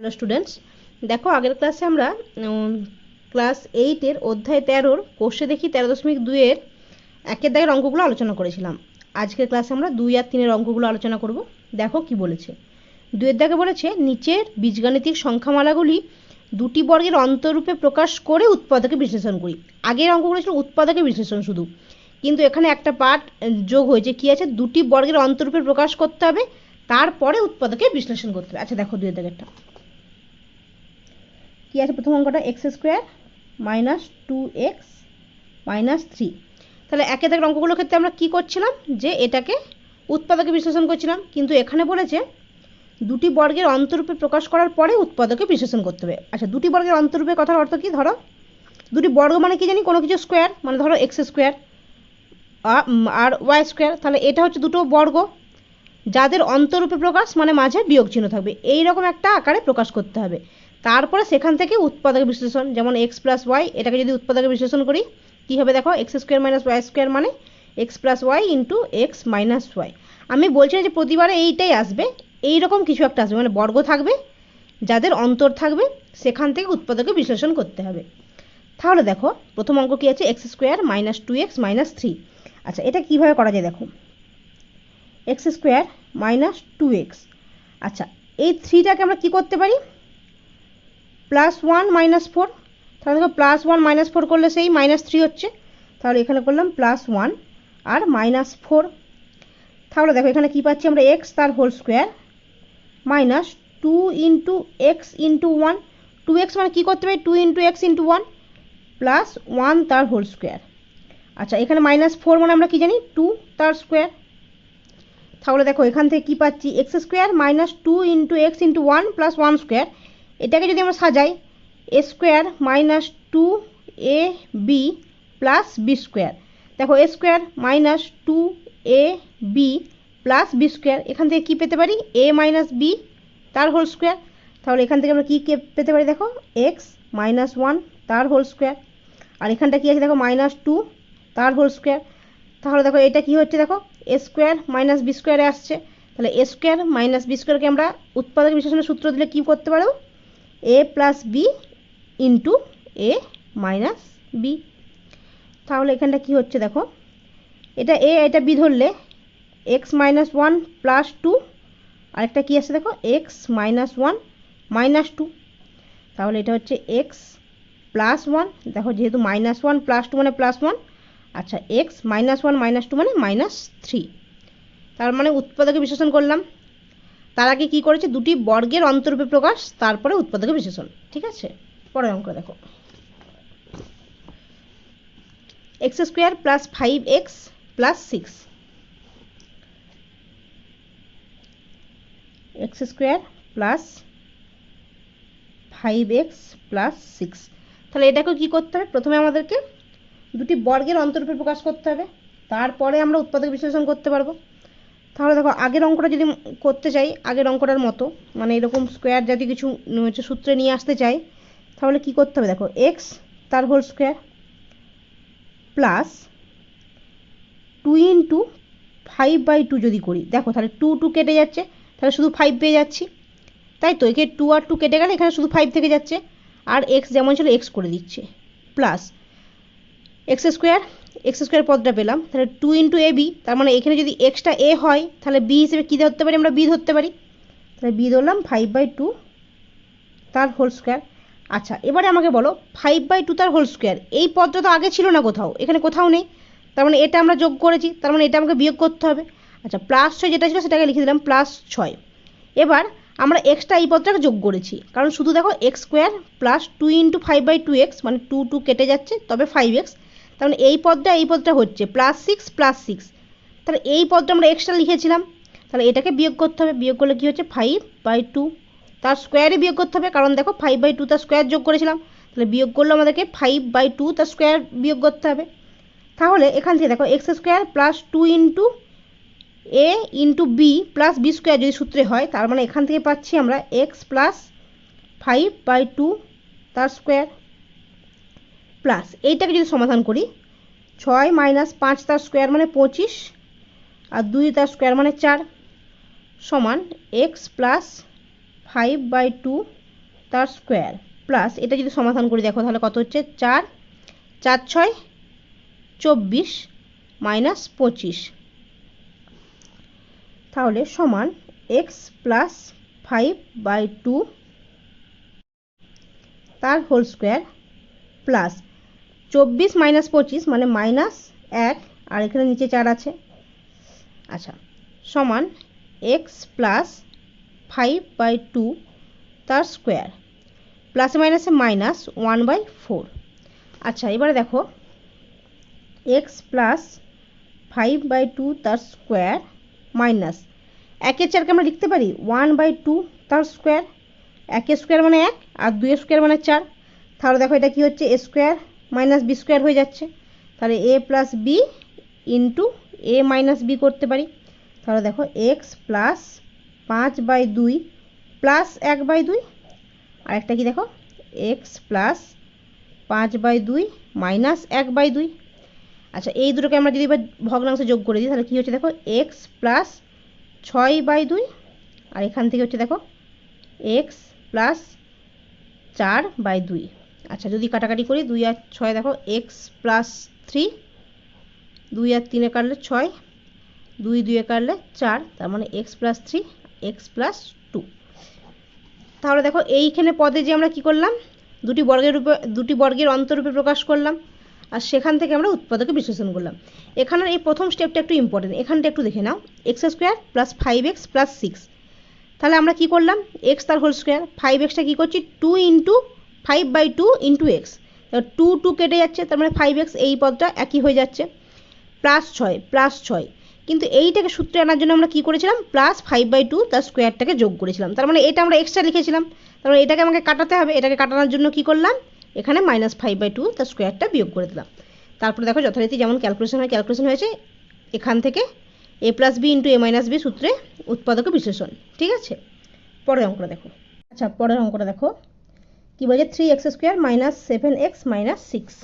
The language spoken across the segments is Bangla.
হ্যালো স্টুডেন্টস দেখো, আগের ক্লাসে আমরা ক্লাস এইটের অধ্যায় তেরোর কোষে দেখি তেরো দশমিক দুইয়ের একের দাগের অঙ্কগুলো আলোচনা করেছিলাম। আজকের ক্লাসে আমরা দুই আর তিনের অঙ্কগুলো আলোচনা করব। দেখো কি বলেছে। দুইয়ের দাগে বলেছে, নিচের বীজগাণিতিক সংখ্যামালাগুলি দুটি বর্গের অন্তরূপে প্রকাশ করে উৎপাদকে বিশ্লেষণ করি। আগের অঙ্কগুলো ছিল উৎপাদকে বিশ্লেষণ শুধু। কিন্তু এখানে একটা পার্ট যোগ হয়েছে। কি আছে? দুটি বর্গের অন্তরূপে প্রকাশ করতে হবে, তারপরে উৎপাদকে বিশ্লেষণ করতে হবে। আচ্ছা দেখো দুইয়ের দাগেরটা। কি আছে? প্রথম অঙ্কটা x square minus two x minus three তাহলে একে দাগের অঙ্কগুলোর ক্ষেত্রে আমরা কি করছিলাম? যে এটাকে উৎপাদকে বিশ্লেষণ করছিলাম। কিন্তু এখানে বলেছে দুটি বর্গের অন্তরূপে প্রকাশ করার পরে উৎপাদকে বিশ্লেষণ করতে হবে। আচ্ছা দুটি বর্গের অন্তরূপে কথার অর্থ কি? ধরো, দুটি বর্গ মানে কি জানি? কোনো কিছু স্কোয়ার মানে ধরো এক্স স্কোয়ার আর ওয়াই স্কোয়ার তাহলে এটা হচ্ছে দুটো বর্গ। যাদের অন্তরূপে প্রকাশ মানে মাঝে বিয়োগ চিহ্ন থাকবে। এই রকম একটা আকারে প্রকাশ করতে হবে। তারপরে সেখান থেকে উৎপাদক বিশ্লেষণ, যেমন এক্স প্লাস ওয়াই এটাকে যদি উৎপাদকে বিশ্লেষণ করি, কী হবে দেখো? X square minus y square মানে x plus y into x minus y আমি বলছি না যে প্রতিবারে এইটাই আসবে এই রকম কিছু একটা আসবে মানে বর্গ থাকবে, যাদের অন্তর থাকবে, সেখান থেকে উৎপাদকে বিশ্লেষণ করতে হবে। তাহলে দেখো, প্রথম অঙ্ক কী আছে? X square minus two x minus three আচ্ছা এটা কীভাবে করা যায় দেখো? X square minus two x আচ্ছা এই থ্রিটাকে আমরা কী করতে পারি? প্লাস ওয়ান মাইনাস ফোর তাহলে দেখো প্লাস ওয়ান মাইনাস ফোর করলে সেই মাইনাস থ্রি হচ্ছে। তাহলে এখানে করলাম প্লাস ওয়ান আর মাইনাস ফোর তাহলে দেখো এখানে কী পাচ্ছি আমরা এক্স তার whole square minus two into x into one two x মানে কী করতে পারি two into x into one plus one তার হোল স্কোয়ার আচ্ছা এখানে মাইনাস ফোর মানে আমরা কী জানি? টু তার স্কোয়ার তাহলে দেখো এখান থেকে কী পাচ্ছি? X square minus two into x into one plus one square এটাকে যদি আমরা সাজাই a square minus two a b plus b square দেখো a square minus two a b plus b square এখান থেকে কী পেতে পারি? এ মাইনাস বি তার হোল স্কোয়ার তাহলে এখান থেকে আমরা কী পেতে পারি দেখো? এক্স মাইনাস ওয়ান তার হোল স্কোয়ার আর এখানটা কী আছে দেখো? মাইনাস টু তার হোল স্কোয়ার তাহলে দেখো, এটা কি হচ্ছে দেখো? এ স্কোয়ার মাইনাস বি স্কোয়ারে আসছে। তাহলে এ স্কোয়ার মাইনাস বি স্কোয়ারকে আমরা উৎপাদক বিশ্লেষণের সূত্র দিলে কী করতে পারব a plus b into a minus b তাহলে এখানটা কি হচ্ছে দেখো? এটা এ এটা বি ধরলে x minus one plus two আরেকটা কী আছে দেখো? X minus one minus two তাহলে এটা হচ্ছে এক্স প্লাস ওয়ান দেখো যেহেতু মাইনাস ওয়ান প্লাস টু মানে প্লাস ওয়ান আচ্ছা x minus one minus two মানে মাইনাস থ্রি তার মানে উৎপাদকে বিশ্লেষণ করলাম। তার আগে কী করেছে? দুটি বর্গের অন্তরূপে প্রকাশ, তারপরে উৎপাদকে বিশ্লেষণ। ঠিক আছে? পরের অঙ্ক দেখো। X square plus five x plus six x square plus five x plus six তাহলে এটাকে কী করতে হবে? প্রথমে আমাদেরকে দুটি বর্গের অন্তরূপে প্রকাশ করতে হবে। তারপরে আমরা উৎপাদক বিশ্লেষণ করতে পারব। তাহলে দেখো, আগের অঙ্কটা যদি করতে চাই আগের অঙ্কটার মতো মানে এরকম স্কোয়ার যদি কিছু হচ্ছে সূত্রে নিয়ে আসতে চাই, তাহলে কি করতে হবে দেখো এক্স তার whole square plus two into five by two যদি করি, দেখো তাহলে টু টু কেটে যাচ্ছে, তাহলে শুধু ফাইভ পেয়ে যাচ্ছি, তাই তো? একে টু আর টু কেটে গেলে এখানে শুধু ফাইভ থেকে যাচ্ছে, আর এক্স যেমন ছিল এক্স করে দিচ্ছে plus x square x square পদটা পেলাম, তাহলে টু ইন্টু এ বি তার মানে এখানে যদি এক্সটা এ হয়, তাহলে বি হিসেবে কী ধরতে পারি? আমরা বি ধরতে পারি। তাহলে বি ধরলাম ফাইভ বাই টু তার হোল স্কোয়ার আচ্ছা এবারে আমাকে বলো ফাইভ বাই টু তার হোল স্কোয়ার এই পদটা তো আগে ছিল না কোথাও, এখানে কোথাও নেই। তার মানে এটা আমরা যোগ করেছি, তার মানে এটা আমাকে বিয়োগ করতে হবে। আচ্ছা প্লাস ছয় যেটা ছিল সেটাকে লিখে দিলাম প্লাস ছয়। এবার আমরা এক্সটা এই পদটাকে যোগ করেছি, কারণ শুধু দেখো x square plus two into five by two x মানে টু টু কেটে যাচ্ছে, তবে ফাইভ এক্স তাহলে এই পদটা এই পদটা হচ্ছে প্লাস সিক্স প্লাস সিক্স তাহলে এই পদটা আমরা এক্সট্রা লিখেছিলাম। তাহলে এটাকে বিয়োগ করতে হবে। বিয়োগ করলে কী হচ্ছে? ফাইভ বাই টু তার স্কোয়ারে বিয়োগ করতে হবে, কারণ দেখো ফাইভ বাই টু তার স্কোয়ার যোগ করেছিলাম। তাহলে বিয়োগ করলে আমাদেরকে ফাইভ বাই টু তার স্কোয়ার বিয়োগ করতে হবে। তাহলে এখান থেকে দেখো x square plus two into a into b plus b square যদি সূত্রে হয়, তার মানে এখান থেকে পাচ্ছি আমরা x plus five by two তার স্কোয়ার প্লাস এইটাকে যদি সমাধান করি, ছয় মাইনাস পাঁচ তার স্কোয়ার মানে পঁচিশ, আর দুই তার স্কোয়ার মানে চার, সমান x plus five by two তার স্কোয়ার। প্লাস এটা যদি সমাধান করি, দেখো তাহলে কত হচ্ছে? চার চার ছয়, চব্বিশ মাইনাস পঁচিশ। তাহলে সমান x plus five by two তার হোল স্কোয়ার প্লাস চব্বিশ মাইনাস পঁচিশ মানে মাইনাস এক, আর এখানে নিচে চার আছে। আচ্ছা সমান x plus five by two তার স্কোয়ার প্লাসে মাইনাসে মাইনাস ওয়ান বাই ফোর আচ্ছা এবারে দেখো x plus five by two তার স্কোয়ার মাইনাস একের চারকে আমরা লিখতে পারি ওয়ান বাই টু তার স্কোয়ার একের স্কোয়ার মানে এক, আর দুইয়ের স্কোয়ার মানে চার। তাহলে দেখো এটা কি হচ্ছে a square minus b square হয়ে যাচ্ছে। তাহলে a plus b into a minus b করতে পারি। তাহলে দেখো এক্স প্লাস পাঁচ বাই দুই প্লাস এক বাই দুই। আর একটা কি দেখো? এক্স প্লাস পাঁচ বাই দুই মাইনাস এক বাই দুই। আচ্ছা এই দুটোকে আমরা যদি এবার ভগ্নাংশে যোগ করে দিই, তাহলে কী হচ্ছে দেখো? এক্স প্লাস ছয় বাই দুই। আর এখান থেকে হচ্ছে দেখো এক্স প্লাস চার বাই দুই। আচ্ছা যদি কাটাকাটি করি, দুই আর ছয় দেখো এক্স প্লাস থ্রি দুই আর তিনে কাটলে ছয়, দুই দুয়ে কাটলে চার, তার মানে x plus three x plus two তাহলে দেখো, এইখানে পদে যে আমরা কি করলাম? দুটি বর্গের রূপে, দুটি বর্গের অন্তরূপে প্রকাশ করলাম, আর সেখান থেকে আমরা উৎপাদকে বিশ্লেষণ করলাম। এখানের এই প্রথম স্টেপটা একটু ইম্পর্টেন্ট এখানটা একটু দেখে নাও। X square plus five x plus six তাহলে আমরা কি করলাম? এক্স তার হোল স্কোয়ার ফাইভ এক্সটা কী করছি? Two into five by two into x two two কেটে যাচ্ছে, তার মানে ফাইভ এক্স এই পদটা একই হয়ে যাচ্ছে। প্লাস ছয় প্লাস ছয়। কিন্তু এইটাকে সূত্রে আনার জন্য আমরা কী করেছিলাম? প্লাস ফাইভ বাই টু তার স্কোয়ারটাকে যোগ করেছিলাম। তার মানে এটা আমরা এক্সট্রা লিখেছিলাম। তার মানে এটাকে আমাকে কাটাতে হবে। এটাকে কাটানোর জন্য কি করলাম? এখানে মাইনাস ফাইভ বাই টু তার স্কোয়ারটা বিয়োগ করে দিলাম। তারপরে দেখো যথারীতি যেমন ক্যালকুলেশন হয় ক্যালকুলেশন হয়েছে এখান থেকে a plus b into a minus b সূত্রে উৎপাদক বিশ্লেষণ। ঠিক আছে? পরের অঙ্কটা দেখো। আচ্ছা পরের অঙ্কটা দেখো। কি বলছে three x square minus seven x minus six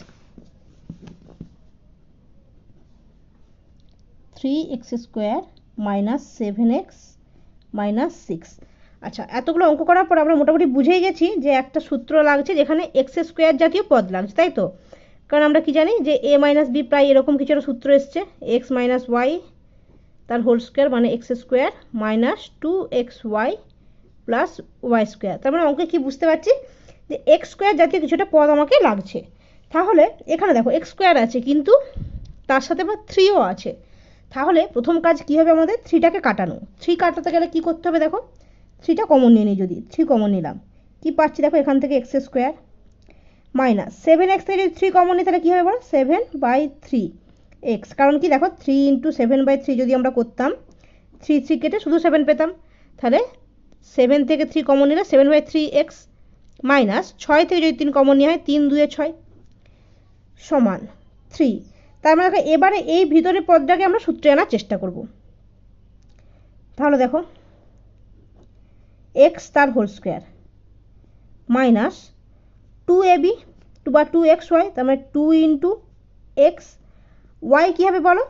three x square minus seven x minus six আচ্ছা এতগুলো অঙ্ক করার পর আমরা মোটামুটি বুঝেই গেছি যে একটা সূত্র লাগছে যেখানে এক্স স্কোয়ার জাতীয় পদ লাগছে, তাই তো? কারণ আমরা কি জানি যে এ মাইনাস বি প্রায় এরকম কিছু একটা সূত্র এসছে এক্স মাইনাস ওয়াই তার হোল স্কোয়ার মানে x square minus two x y plus y square তার মানে অঙ্কে কি বুঝতে পারছি? যে এক্স স্কোয়ার জাতীয় কিছুটা পদ আমাকে লাগছে। তাহলে এখানে দেখো এক্স স্কোয়ার আছে, কিন্তু তার সাথে আবার থ্রিও আছে। তাহলে প্রথম কাজ কী হবে আমাদের? থ্রিটাকে কাটানো। থ্রি কাটাতে গেলে কী করতে হবে দেখো? থ্রিটা কমন নিয়ে নিই যদি। থ্রি কমন নিলাম। কি পাচ্ছি দেখো এখান থেকে x square minus seven x থেকে থ্রি কমন নিই তাহলে কী হবে বলো? সেভেন বাই থ্রি এক্স কারণ কি দেখো? Three into seven by three যদি আমরা করতাম থ্রি থ্রি কেটে শুধু সেভেন পেতাম। তাহলে সেভেন থেকে থ্রি কমন নিলে seven by three x minus ছয় থেকে যদি তিন কমন নেওয়া হয়, তিন দুয়ে ছয় সমান থ্রি। তার মানে এবারে এই ভিতরে পদটাকে আমরা সূত্রে আনার চেষ্টা করব। তাহলে দেখো এক্স তার whole square minus two a b two বা টু এক্স ওয়াই তার মানে টু ইন্টু এক্স ওয়াই কী হবে বলো?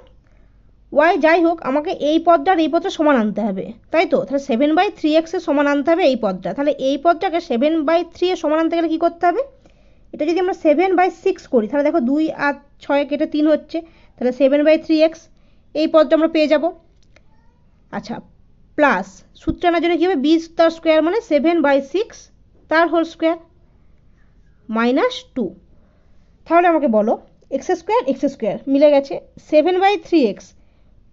ওয়াই যাই হোক আমাকে এই পদটা আর এই পদটা সমান আনতে হবে। তাই তো? তাহলে সেভেন বাই থ্রি এক্সের সমান আনতে হবে এই পদটা। তাহলে এই পদটাকে সেভেন বাই থ্রি এর সমান আনতে গেলে কী করতে হবে? এটা যদি আমরা সেভেন বাই সিক্স করি, তাহলে দেখো দুই আর ছয় কেটে তিন হচ্ছে। তাহলে সেভেন বাই থ্রি এক্স এই পদটা আমরা পেয়ে যাব। আচ্ছা প্লাস সূত্র আনার জন্য কী হবে? বিশ তার স্কোয়ার মানে সেভেন বাই সিক্স তার হোল স্কোয়ার মাইনাস টু তাহলে আমাকে বলো এক্স স্কোয়ার এক্স স্কোয়ার মিলে গেছে। Seven by three x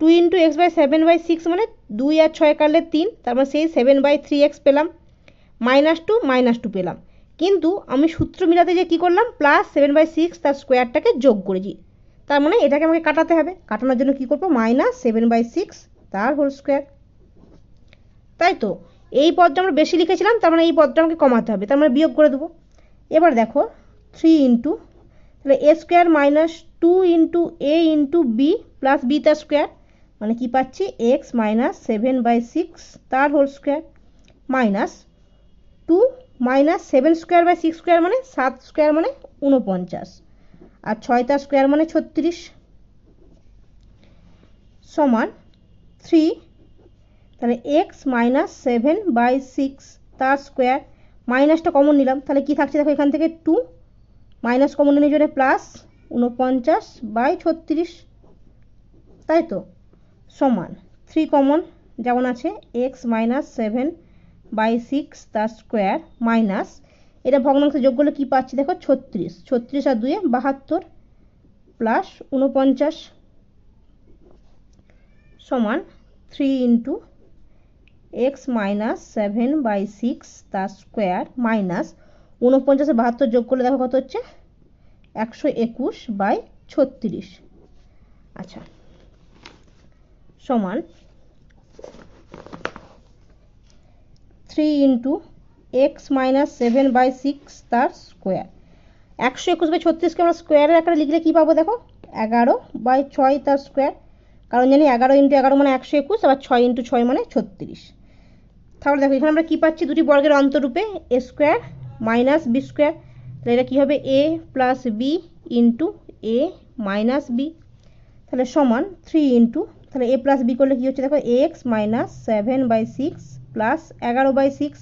two into x by seven by six মানে দুই আর ছয় কাটলে তিন, তার মানে সেই সেভেন বাই থ্রি এক্স পেলাম মাইনাস টু মাইনাস টু পেলাম। কিন্তু আমি সূত্র মিলাতে যে কী করলাম? প্লাস সেভেন বাই সিক্স তার স্কোয়ারটাকে যোগ করেছি। তার মানে এটাকে আমাকে কাটাতে হবে। কাটানোর জন্য কী করব? মাইনাস সেভেন বাই সিক্স তার হোল স্কোয়ার তাই তো? এই পদটা আমরা বেশি লিখেছিলাম, তার মানে এই পদটা আমাকে কমাতে হবে। তার মানে বিয়োগ করে দেবো। এবার দেখো থ্রি ইন্টু তাহলে a square minus two into a into b plus b তার স্কোয়ার মানে কি পাচ্ছি? X minus seven by six তার whole square minus two minus seven square by six square মানে সাত স্কোয়ার মানে উনপঞ্চাশ আর ছয় তার স্কোয়ার মানে ছত্রিশ। সমান থ্রি তাহলে x minus seven by six তার স্কোয়ার মাইনাসটা কমন নিলাম। তাহলে কি থাকছে? দেখো এখান থেকে টু মাইনাস কমন নিয়ে জন্য প্লাস উনপঞ্চাশ বাই ছত্রিশ। তাই তো? সমান। থ্রি কমন যেমন আছে x minus seven by six তার স্কোয়ার মাইনাস এটা ভগ্নাংশে যোগ করলে কী পাচ্ছি দেখো? ছত্রিশ। ছত্রিশ আর দুয়ে বাহাত্তর প্লাস উনপঞ্চাশ সমান three into x minus seven by six তার স্কোয়ার মাইনাস উনপঞ্চাশে বাহাত্তর যোগ করলে দেখো কত হচ্ছে? একশো একুশ বাই ছত্রিশ। আচ্ছা। সমান three into x minus seven by six তার স্কোয়ার একশো একুশ বাই ছত্রিশকে আমরা স্কোয়ারের আকারে লিখলে কী পাবো দেখো? এগারো বাই ছয় তার স্কোয়ার কারণ জানি এগারো ইন্টু এগারো মানে একশো একুশ, আবার ছয় ইন্টু ছয় মানে ছত্রিশ। তাহলে দেখো, এখানে আমরা কী পাচ্ছি? দুটি বর্গের অন্তরূপে a square minus b square তাহলে এটা কী হবে? A plus b into a minus b তাহলে সমান থ্রি ইন্টু তাহলে এ প্লাস বি করলে কী হচ্ছে? দেখো x minus seven by six plus এগারো বাই সিক্স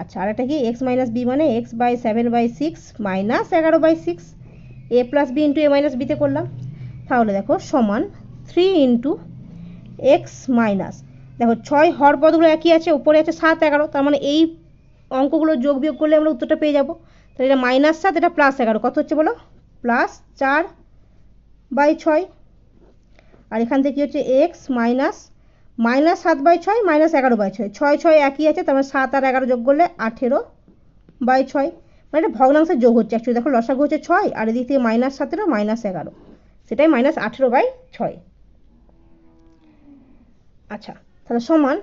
আচ্ছা আর এটা কি? এক্স মাইনাস বি মানে x by seven by six minus এগারো by six a plus b into a minus বিতে করলাম। তাহলে দেখো, সমান থ্রি ইন্টু এক্স মাইনাস দেখো, ছয় হর পদগুলো একই আছে, উপরে আছে সাত, এগারো। তার মানে এই অঙ্কগুলো যোগ বিয়োগ করলে আমরা উত্তরটা পেয়ে যাব। তাহলে এটা মাইনাস সাত, এটা প্লাস এগারো। কত হচ্ছে বলো? প্লাস চার বাই ছয়। আর এখান থেকে কী হচ্ছে এক্স মাইনাস মাইনাস সাত বাই ছয় মাইনাস এগারো বাই ছয়। ছয় ছয় একই আছে, তার মানে সাত আর এগারো যোগ করলে আঠেরো বাই ছয়। মানে এটা ভগ্নাংশের যোগ হচ্ছে অ্যাকচুয়ালি দেখো লসাগু হচ্ছে ছয়, আর এদিক থেকে মাইনাস সতেরো মাইনাস এগারো। সেটাই মাইনাস আঠেরো বাই ছয়। আচ্ছা তাহলে সমান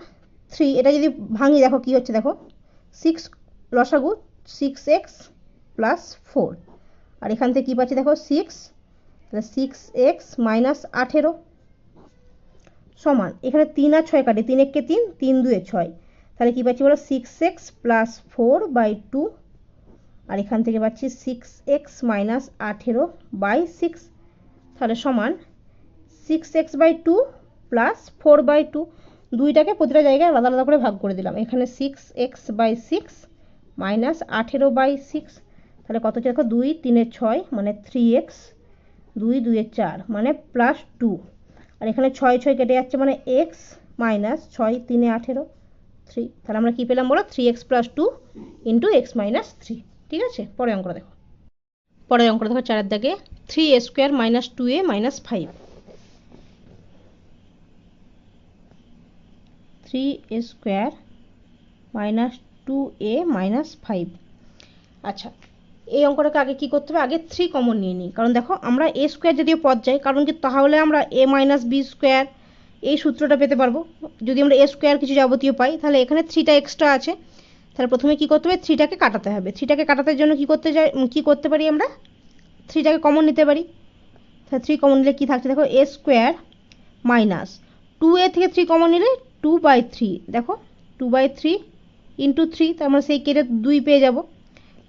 থ্রি এটা যদি ভাঙি, দেখো কি হচ্ছে, দেখো। সিক্স লসাগু সিক্স এক্স প্লাস ফোর আর এখান থেকে কী পাচ্ছি, দেখো সিক্স তাহলে সিক্স এক্স মাইনাস আঠেরো। সমান। এখানে তিন আর ছয় কাটে। তিন এককে তিন তিন দুয়ে ছয়। তাহলে কী পাচ্ছি বলো? Six x plus four by two আর এখান থেকে পাচ্ছি সিক্স এক্স মাইনাস আঠেরো বাই সিক্স তাহলে সমান six x by two plus four by two দুইটাকে প্রতিটা জায়গায় আলাদা আলাদা করে ভাগ করে দিলাম। এখানে six x by six minus আঠেরো বাই সিক্স তাহলে কত হচ্ছে দেখো? দুই তিনে ছয় মানে থ্রি এক্স দুই দুয়ে চার মানে প্লাস টু আর এখানে ছয় ছয় কেটে যাচ্ছে মানে এক্স মাইনাস ছয় তিনে আঠেরো থ্রি তাহলে আমরা কী পেলাম বলো? Three x plus two into x minus three ঠিক আছে? পরে অঙ্কটা দেখো। পরে অঙ্কটা দেখো চারের দাগে। Three a square minus two a minus five three a square minus two a minus five আচ্ছা এই অঙ্কটাকে আগে কি করতে হবে? আগে থ্রি কমন নিয়ে নিই। কারণ দেখো, আমরা এ স্কোয়ার যদিও পদ যাই, কারণ কি তাহলে আমরা এ মাইনাস বি স্কোয়ার এই সূত্রটা পেতে পারব। যদি আমরা এ স্কোয়ার কিছু যাবতীয় পাই, তাহলে এখানে থ্রিটা এক্সট্রা আছে। তাহলে প্রথমে কি করতে হবে? থ্রিটাকে কাটাতে হবে। থ্রিটাকে কাটাতে জন্য কি করতে যাই কি করতে পারি আমরা? থ্রিটাকে কমন নিতে পারি। তাহলে থ্রি কমন নিলে কী থাকছে? দেখো a square minus two a থেকে থ্রি কমন নিলে টু বাই থ্রি দেখো two by three into three তার মানে সেই কেটে দুই পেয়ে যাব।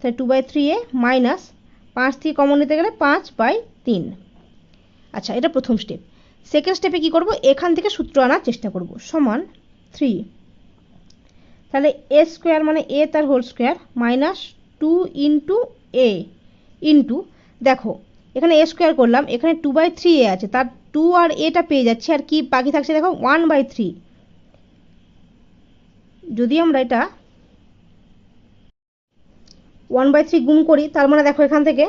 তাহলে two by three a minus পাঁচ থেকে কমন নিতে গেলে পাঁচ বাই তিন। আচ্ছা এটা প্রথম স্টেপ সেকেন্ড স্টেপে কী করব? এখান থেকে সূত্র আনার চেষ্টা করব। সমান থ্রি তাহলে এ স্কোয়ার মানে এ তার whole square minus two into a into দেখো, এখানে এ স্কোয়ার করলাম, এখানে টু বাই থ্রি এ আছে, তার টু আর এটা পেয়ে যাচ্ছে, আর কি বাকি থাকছে দেখো ওয়ান বাই থ্রি যদি আমরা এটা ওয়ান বাই থ্রি গুণ করি, তার মানে দেখো এখান থেকে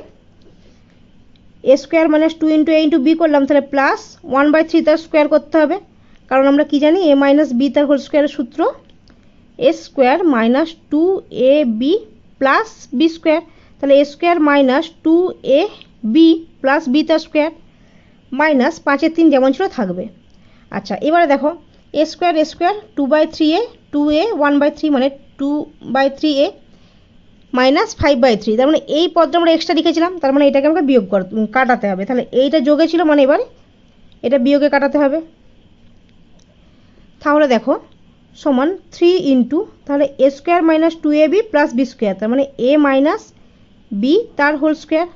a square minus two into a into b করলাম, তাহলে প্লাস ওয়ান বাই থ্রি তার স্কোয়ার করতে হবে। কারণ আমরা কি জানি? এ মাইনাস বি তার হোল স্কোয়ারের সূত্র। A square minus two a b plus b square. তাহলে a square minus two a b plus b তার স্কোয়ার। মাইনাস পাঁচের তিন যেমন ছিল থাকবে। আচ্ছা এবারে দেখো, a square a square, two by three a, two a, one by three মানে two by three a minus five by three তার মানে এই পদটা আমরা এক্সট্রা লিখেছিলাম, তার মানে এটাকে আমাকে বিয়োগ কাটাতে হবে। তাহলে এইটা যোগে ছিল মানে এবার? এটা বিয়োগে কাটাতে হবে। তাহলে দেখো, সমান থ্রি ইন্টু তাহলে a square minus two a b plus b square তার মানে এ মাইনাস বি তার whole square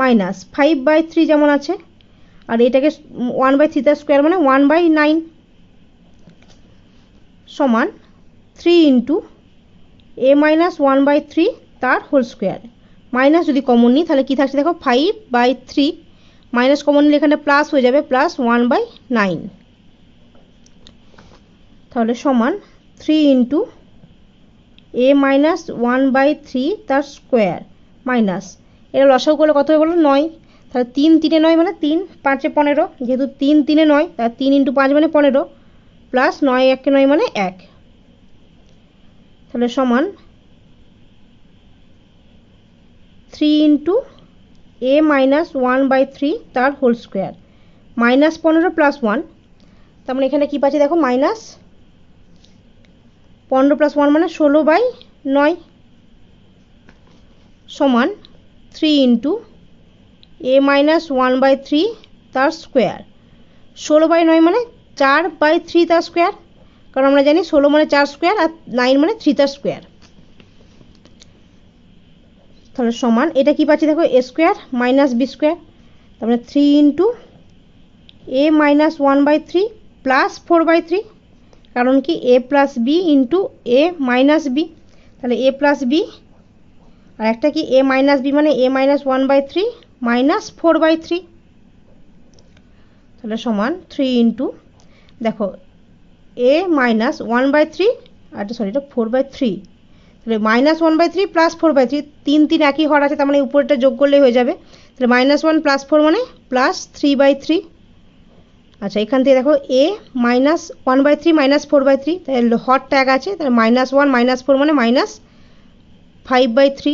minus five by three যেমন আছে, আর এটাকে ওয়ান বাই থ্রি তার স্কোয়ার মানে ওয়ান বাই নাইন সমান three into a minus one by three তার হোল স্কোয়ার মাইনাস যদি কমন নিই, তাহলে কী থাকছে দেখো? Five by three minus common নিলে এখানে প্লাস হয়ে যাবে প্লাস ওয়ান বাই নাইন তাহলে সমান three into a minus one by three তার স্কোয়ার মাইনাস এটা লসাগু করলে কত হবে বলো? নয়। তাহলে তিন তিনে নয় মানে তিন, পাঁচে পনেরো। যেহেতু তিন তিনে নয়, তাহলে তিন ইন্টু পাঁচ মানে পনেরো প্লাস নয় একে নয় মানে এক। তাহলে সমান three into a minus one by three তার হোল স্কোয়ার মাইনাস পনেরো প্লাস ওয়ান তার মানে এখানে কী পাচ্ছি দেখো? মাইনাস পনেরো প্লাস ওয়ান মানে ষোলো বাই নয়। সমান three into a minus one by three তার স্কোয়ার ষোলো বাই নয় মানে চার বাই থ্রি তার স্কোয়ার কারণ আমরা জানি ষোলো মানে চার স্কোয়ার আর নাইন মানে থ্রি তার স্কোয়ার তাহলে সমান, এটা কি পাচ্ছি দেখো? A square minus b square তার মানে three into a minus one by three plus four by three কারণ কি? A plus b into a minus b তাহলে এ প্লাস বি আর একটা কি? এ মাইনাস বি মানে a minus one by three minus four by three তাহলে সমান থ্রি ইন্টু দেখো a minus one by three R sorry এটা ফোর বাই থ্রি তাহলে minus one by three plus four by three তিন তিন একই হর আছে, তার মানে উপরেটা যোগ করলেই হয়ে যাবে। তাহলে মাইনাস ওয়ান প্লাস ফোর মানে প্লাস থ্রি বাই থ্রি আচ্ছা এখান থেকে দেখো a minus one by three minus four by three তাহলে হট ট্যাগ আছে, তাহলে মাইনাস ওয়ান মাইনাস ফোর মানে মাইনাস ফাইভ বাই থ্রি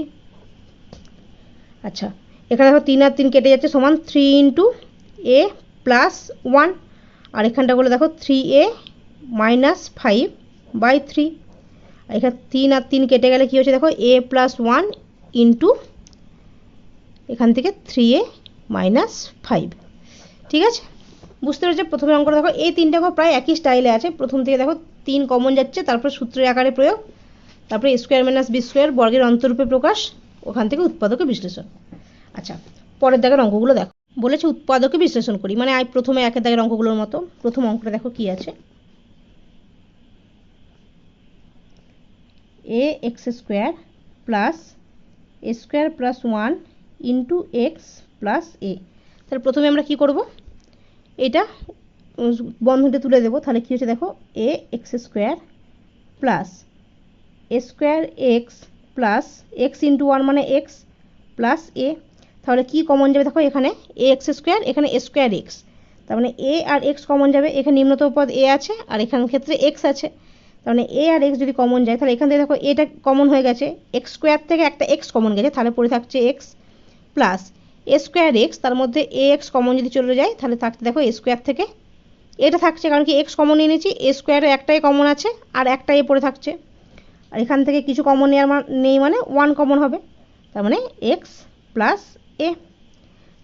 আচ্ছা এখানে দেখো তিন আর তিন কেটে যাচ্ছে সমান three into a plus one আর এখানটা বলে দেখো three a minus five by three এখানে তিন আর তিন কেটে গেলে কী হচ্ছে দেখো? এ প্লাস ওয়ান ইন্টু এখান থেকে থ্রি এ মাইনাস ফাইভ ঠিক আছে? বুঝতে পেরেছ? প্রথমে অঙ্কটা দেখো, এই তিনটা অঙ্ক প্রায় একই স্টাইলে আছে। প্রথম থেকে দেখো তিন কমন যাচ্ছে, তারপর সূত্রের আকারে প্রয়োগ, তারপরে স্কোয়ার মাইনাস বি স্কোয়ার বর্গের অন্তরূপে প্রকাশ, ওখান থেকে উৎপাদকে বিশ্লেষণ। আচ্ছা পরের দাগের অঙ্কগুলো দেখো। বলেছে উৎপাদকে বিশ্লেষণ করি মানে প্রথমে একের দাগের অঙ্কগুলোর মতো। প্রথম অঙ্কটা দেখো কি আছে? A x square plus a square plus one into x plus a তাহলে প্রথমে আমরা কি করব? এটা বন্ধনটা তুলে দেবো। তাহলে কী হচ্ছে দেখো? A x square plus a square x plus x into one মানে এক্স প্লাস এ তাহলে কি কমন যাবে? দেখো এখানে এ এক্স স্কোয়ার এখানে স্কোয়ার এক্স তার মানে এ আর এক্স কমন যাবে। এখানে নিম্নতম পদ এ আছে, আর এখান ক্ষেত্রে এক্স আছে। তার মানে এ আর এক্স যদি কমন যায়, তাহলে এখান থেকে দেখো এটা কমন হয়ে গেছে এক্স স্কোয়ার থেকে একটা এক্স কমন গেছে, তাহলে পড়ে থাকছে x plus a square x তার মধ্যে এ এক্স কমন যদি চলে যায়, তাহলে থাকতে দেখো এ স্কোয়ার থেকে এটা থাকছে, কারণ কি এক্স কমন এনেছি এ স্কোয়ারে একটাই কমন আছে, আর একটা এ পড়ে থাকছে। আর এখান থেকে কিছু কমন নেওয়ার নেই মানে ওয়ান কমন হবে। তার মানে এক্স প্লাস এ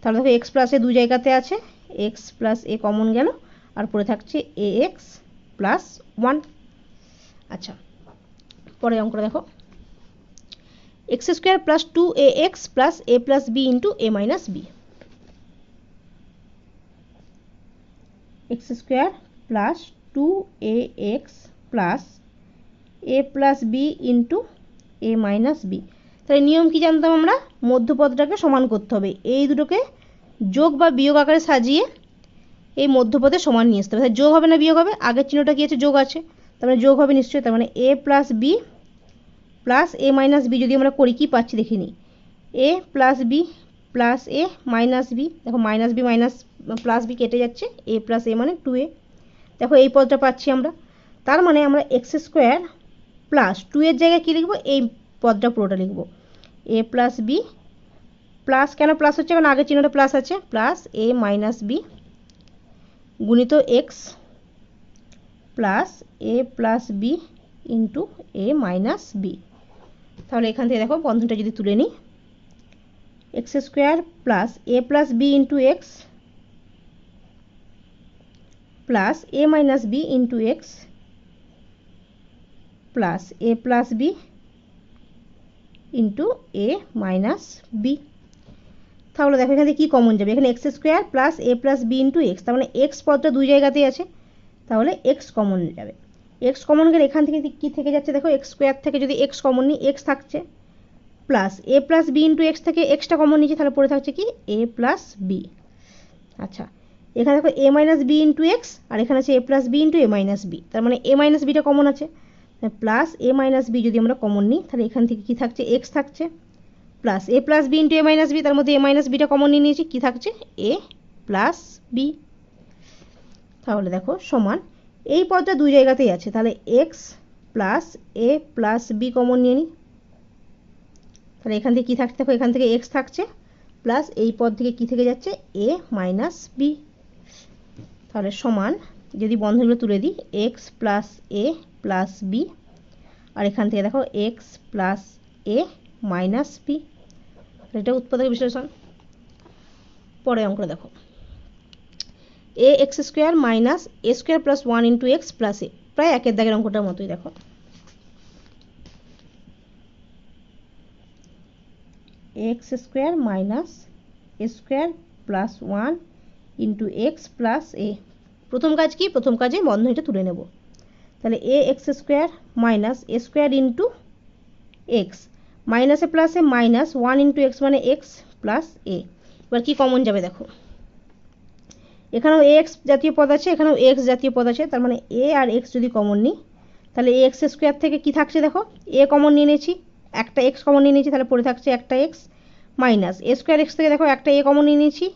তাহলে দেখো এক্স প্লাস এ দু জায়গাতে আছে এক্স প্লাস এ কমন গেল, আর পড়ে থাকছে এ এক্স প্লাস ওয়ান আচ্ছা পরে অঙ্কটা দেখো। X square plus two a x plus a plus b into a minus b x square plus two a x plus a plus b into a minus b তাহলে নিয়ম কি জানতাম আমরা? মধ্যপদটাকে সমান করতে হবে। এই দুটোকে যোগ বা বিয়োগ আকারে সাজিয়ে এই মধ্যপদে সমান নিয়ে আসতে হবে। যোগ হবে না বিয়োগ হবে? আগের চিহ্নটা কি আছে? যোগ আছে। তার মানে যোগ হবে নিশ্চয়ই, তার মানে a plus b plus a minus b যদি আমরা করি, কী পাচ্ছি দেখে নিই a plus b plus a minus b দেখো minus b minus plus b কেটে যাচ্ছে এ প্লাস এ মানে টু এ দেখো এই পদটা পাচ্ছি আমরা, তার মানে আমরা এক্স স্কোয়ার প্লাস টু এর জায়গায় কী লিখব? এই পদটা পুরোটা লিখব। এ প্লাস বি প্লাস কেন প্লাস হচ্ছে? কারণ আগের চিহ্নটা প্লাস আছে প্লাস এ মাইনাস বি গুণিত x plus a plus b into a minus b তাহলে এখান থেকে দেখো বন্ধনটা যদি তুলে নিই x square plus a plus b into x plus a minus b into x plus a plus b into a minus b তাহলে দেখো এখানে কী কমন যাবে? এখানে x square plus a plus b into x তার মানে এক্স পদটা দুই জায়গাতেই আছে। তাহলে এক্স কমন যাবে। এক্স কমন গেলে এখান থেকে কি থেকে যাচ্ছে? দেখো এক্স স্কোয়ার থেকে যদি এক্স কমন নিই এক্স থাকছে plus a plus b into x থেকে এক্সটা কমন নিচ্ছে, তাহলে পড়ে থাকছে কি? এ প্লাস বি আচ্ছা এখানে দেখো a minus b into x আর এখানে আছে a plus b into a minus b তার মানে এ মাইনাস বিটা কমন আছে। প্লাস এ মাইনাস বি যদি আমরা কমন নিই, তাহলে এখান থেকে কি থাকছে? এক্স থাকছে। Plus a plus b into a minus b তার মধ্যে এ মাইনাস বিটা কমন নিয়ে নিয়েছি, কী থাকছে? এ প্লাস বি তাহলে দেখো সমান, এই পদটা দুই জায়গাতেই আছে, তাহলে x plus a plus b common নিয়ে নিই তাহলে এখান থেকে কী থাকছে দেখো এখান থেকে এক্স থাকছে প্লাস এই পদ থেকে কী থেকে যাচ্ছে? এ মাইনাস বি তাহলে সমান, যদি বন্ধনগুলো তুলে দিই x plus a plus b আর এখান থেকে দেখো x plus a minus b এটা উৎপাদক বিশ্লেষণ। পরে অঙ্কটা দেখো। A x square minus a square plus one into x plus a প্রায় একের দাগের অঙ্কটার মতোই, দেখো। X square minus a square plus one into x plus a প্রথম কাজ কি? প্রথম কাজে বন্ধনীটা তুলে নেব। তাহলে a x square minus a square into x মাইনাসে প্লাসে মাইনাস ওয়ান ইন্টু এক্স মানে এক্স প্লাস এ এবার কি কমন যাবে, দেখো। এখানেও এক্স জাতীয় পদ আছে, এখানেও এক্স জাতীয় পদ আছে, তার মানে এ আর এক্স যদি কমন নিই, তাহলে এ এক্স স্কোয়ার থেকে কি থাকছে দেখো? এ কমন নিয়ে নিয়েছি, একটা এক্স কমন নিয়ে নিয়েছি, তাহলে পড়ে থাকছে একটা x minus a square x থেকে দেখো একটা এ কমন নিয়ে নিয়েছি,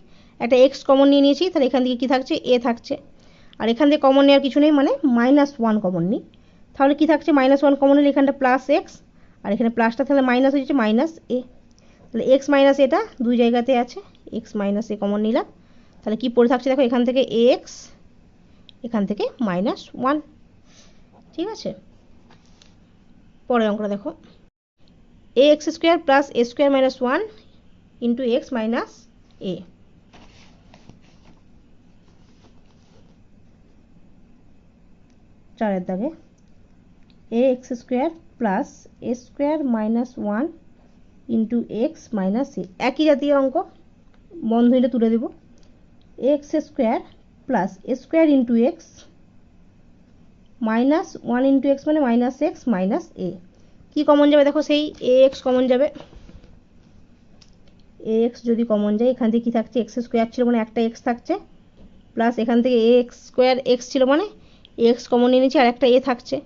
একটা এক্স কমন নিয়ে নিয়েছি, তাহলে এখান থেকে কী থাকছে? এ থাকছে। আর এখান থেকে কমন নেওয়ার কিছু নেই মানে মাইনাস ওয়ান কমন নিই। তাহলে কী থাকছে? মাইনাস ওয়ান কমন নিলে এখানটা প্লাস এক্স আর এখানে প্লাসটা তাহলে মাইনাস যাচ্ছে মাইনাস এ তাহলে এক্স মাইনাস এটা দুই জায়গাতে আছে এক্স মাইনাস এ কমন নিলাম। তাহলে কি পড়ে থাকছে দেখো এখান থেকে এক্স এখান থেকে মাইনাস ওয়ান ঠিক আছে? পরের অঙ্কটা দেখো। A x square plus a square minus one into x minus a চারের দাগে। A x square plus a square minus one into x minus a একই জাতীয় অঙ্ক। বন্ধ বন্ধনীটা তুলে দেব। X square plus square into x minus one into x মানে মাইনাস এক্স মাইনাস এ কী কমন যাবে? দেখো সেই এ এক্স কমন যাবে। এ এক্স যদি কমন যায়, এখান থেকে কী থাকছে? এক্স স্কোয়ার ছিল মানে একটা এক্স থাকছে। প্লাস এখান থেকে এ এক্স স্কোয়ার এক্স ছিল মানে এক্স কমন নিচ্ছি আর একটা এ থাকছে।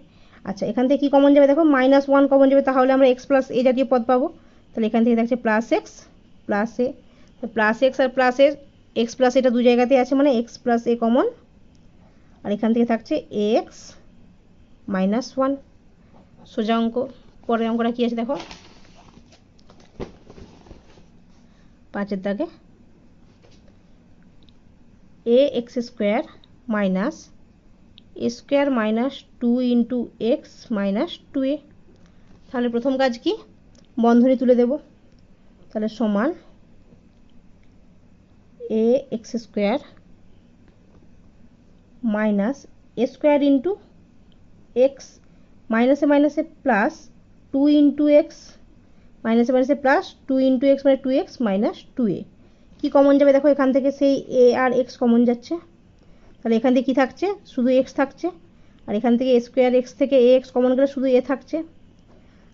আচ্ছা এখান থেকে কী কমন যাবে? দেখো মাইনাস ওয়ান কমন যাবে, তাহলে আমরা এক্স প্লাস এ জাতীয় পদ পাবো। তাহলে এখান থেকে থাকছে plus x plus a plus x R plus a x plus এটা দু জায়গাতেই আছে মানে এক্স প্লাস এ কমন আর এখান থেকে থাকছে এক্স মাইনাস ওয়ান সোজা অঙ্ক, পরের অঙ্কটা কী আছে দেখো? পাঁচের দাগে। A x square minus a square minus two into x minus two a তাহলে প্রথম কাজ কি? বন্ধনী তুলে দেব। তাহলে সমান a x square minus a square into x মাইনাসে মাইনাসে প্লাস টু ইন্টু এক্স মাইনাসে মাইনাসে প্লাস টু ইন্টু এক্স মানে two x minus two a key common যাবে? দেখো এখান থেকে সেই এ আর এক্স কমন যাচ্ছে। তাহলে এখান থেকে কী থাকছে? শুধু এক্স থাকছে। আর এখান থেকে স্কোয়ার এক্স থেকে এ এক্স কমন গেলে শুধু এ থাকছে।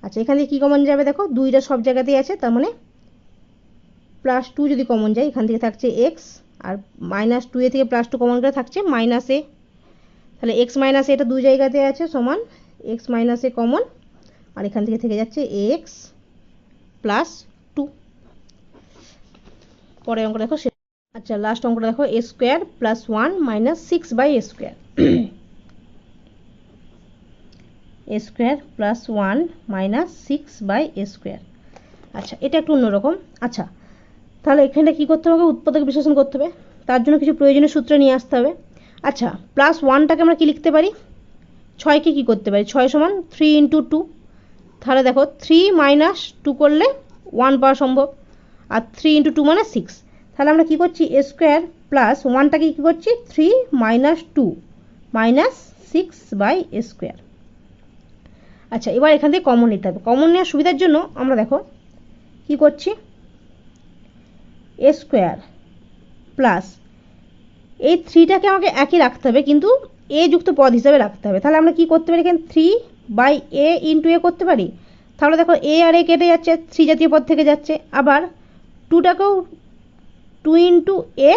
আচ্ছা এখান থেকে কী কমন যাবে? দেখো, দুইটা সব জায়গাতেই আছে, তার মানে প্লাস টু যদি কমন যায়, এখান থেকে থাকছে এক্স আর মাইনাস টু এ থেকে প্লাস টু কমন করে থাকছে মাইনাস এ তাহলে এক্স মাইনাস এটা দুই জায়গাতে আছে সমান এক্স মাইনাস এ কমন আর এখান থেকে থেকে যাচ্ছে এক্স প্লাস টু পরের অঙ্ক দেখো আচ্ছা লাস্ট অঙ্কটা দেখো a square plus one minus six by a square a square plus one minus six by a square আচ্ছা এটা একটু অন্যরকম। আচ্ছা তাহলে এখানে কী করতে হবে? উৎপাদক বিশ্লেষণ করতে হবে। তার জন্য কিছু প্রয়োজনীয় সূত্র নিয়ে আসতে হবে। আচ্ছা প্লাস ওয়ানটাকে আমরা কী লিখতে পারি? ছয়কে কী করতে পারি? ছয় সমান থ্রি ইন্টু টু তাহলে দেখো থ্রি মাইনাস টু করলে ওয়ান পাওয়া সম্ভব। আর থ্রি ইন্টু টু মানে সিক্স তাহলে আমরা কী করছি? এ স্কোয়ার প্লাস ওয়ানটাকে কী করছি? Three minus two minus six by a square আচ্ছা এবার এখান থেকে কমন নিতে হবে। কমন নেওয়ার সুবিধার জন্য আমরা দেখো, কি করছি? স্কোয়ার প্লাস এই থ্রিটাকে আমাকে একই রাখতে হবে, কিন্তু এ যুক্ত পদ হিসাবে রাখতে হবে। তাহলে আমরা কি করতে পারি এখানে? Three by a into a করতে পারি? তাহলে দেখো এ আর এ কেটে যাচ্ছে থ্রি জাতীয় পদ থেকে যাচ্ছে। আবার টুটাকেও two into a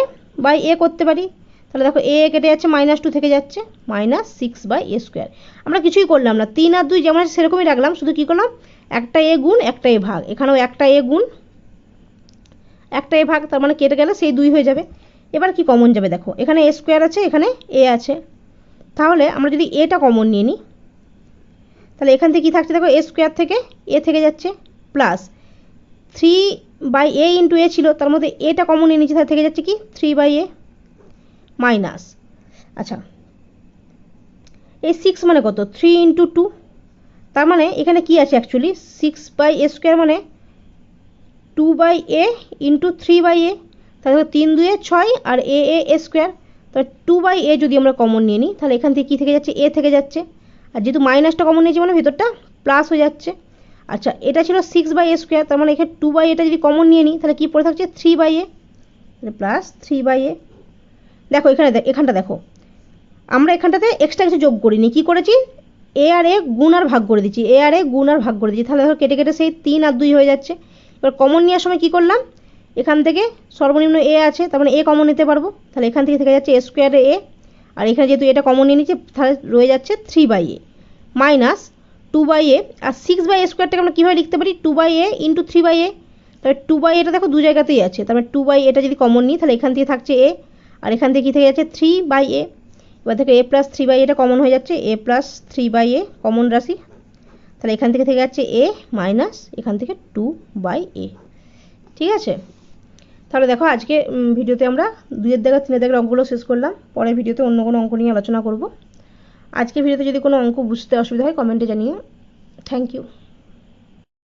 by a করতে পারি। তাহলে দেখো এ কেটে যাচ্ছে মাইনাস টু থেকে যাচ্ছে minus six by a square আমরা কিছুই করলাম না। তিন আর দুই যেমন সেরকমই রাখলাম। শুধু কী করলাম? একটা এ গুণ, একটা এ ভাগ। এখানেও একটা এ গুণ একটা এ ভাগ, তার মানে কেটে গেলে সেই দুই হয়ে যাবে। এবার কি কমন যাবে দেখো, এখানে এ স্কোয়ার আছে, এখানে এ আছে। তাহলে আমরা যদি এটা কমন নিয়ে নিই, তাহলে এখান থেকে কী থাকছে দেখো এ স্কোয়ার থেকে এ থেকে যাচ্ছে plus three by a into a ছিল, তার মধ্যে এটা কমন নিয়ে নিচ্ছে থেকে যাচ্ছে কি? থ্রি বাই এ মাইনাস আচ্ছা এই সিক্স মানে কত? থ্রি ইন্টু টু তার মানে এখানে কি আছে actually six by a square মানে two by a into three by a, তাহলে তিন দুয়ে ছয় আর এ এ এ স্কোয়ার। তাহলে টু বাই এ যদি আমরা কমন নিয়ে নিই, তাহলে এখান থেকে কী থেকে যাচ্ছে? এ থেকে যাচ্ছে। আর যেহেতু মাইনাসটা কমন নিয়েছি মানে ভেতরটা প্লাস হয়ে যাচ্ছে। আচ্ছা এটা ছিল সিক্স বাই এ স্কোয়ার, তার মানে এখানে টু বাই এটা যদি কমন নিয়ে নিই, তাহলে কী পড়ে থাকছে? Three by a. Plus three by a. দেখো, এখানে এখানটা দেখো। আমরা এখানটাতে এক্সট্রা কিছু যোগ করিনি। কী করেছি? এ আর এ গুণ আর ভাগ করে দিচ্ছি। এ আর এ গুণ আর ভাগ করে দিচ্ছি। তাহলে দেখো কেটে কেটে সেই তিন আর দুই হয়ে যাচ্ছে। এবার কমন নেওয়ার সময় কী করলাম? এখান থেকে সর্বনিম্ন এ আছে, তার মানে এ কমন নিতে পারব। তাহলে এখান থেকে থেকে যাচ্ছে এ স্কোয়ারে এ আর এখানে যেহেতু এটা কমন নিয়ে নিচ্ছে, তাহলে রয়ে যাচ্ছে three by a minus two by a R six by a স্কোয়ারটাকে আমরা কীভাবে লিখতে পারি? Two by a into three by a তাহলে টু বাই এটা দেখো দু জায়গাতেই আছে। তার মানে টু বাই এটা যদি কমন নিই, তাহলে এখান থেকে থাকছে এ আর এখান থেকে কী থেকে যাচ্ছে? থ্রি বাই এ এবার থেকে এ প্লাস থ্রি বাই এটা কমন হয়ে যাচ্ছে। A plus three by a common রাশি। তাহলে এখান থেকে থেকে যাচ্ছে এ মাইনাস এখান থেকে টু বাই এ ঠিক আছে? তাহলে দেখো আজকে ভিডিওতে আমরা দুইয়ের দেখা তিনের দাগের অঙ্কগুলো শেষ করলাম। পরের ভিডিওতে অন্য কোনো অঙ্ক নিয়ে আলোচনা করব। আজকে ভিডিওতে যদি কোনো অঙ্ক বুঝতে অসুবিধা হয় কমেন্টে জানিও। Thank you